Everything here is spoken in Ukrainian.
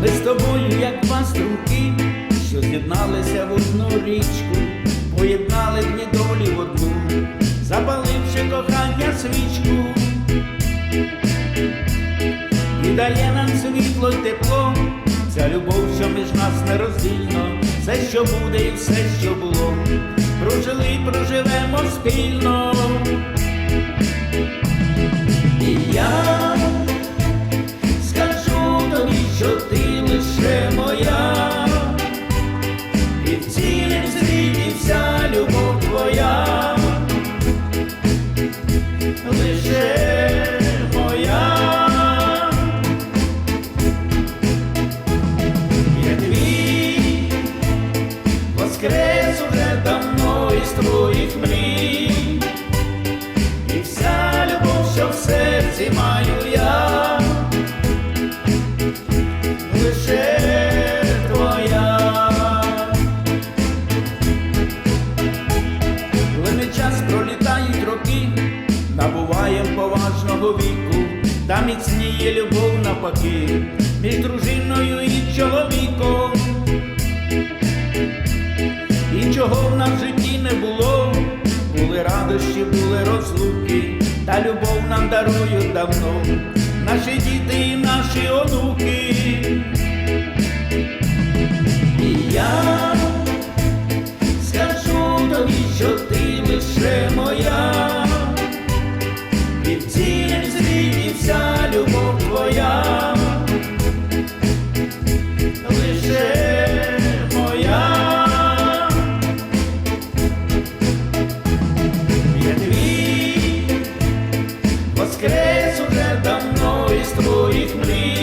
ми з тобою, як два що з'єдналися в одну річку, поєднали дні долі в одну, запаливши кохання свічку, і дає нам світло й тепло, ця любов, що між нас нероздільно, все, що буде і все, що було, прожили, і проживемо спільно. І я скажу тобі, що ти. Вся любов твоя, лише моя. Я твій воскрес уже давно із твоїх мрій, і вся любов, що в серці маю я, набуваєм поважного віку, та міцніє любов навпаки між дружиною і чоловіком. І чого в нас в житті не було, були радощі, були розлуки, та любов нам дарують давно, наші діти і наші онуки. з твоїх мрій.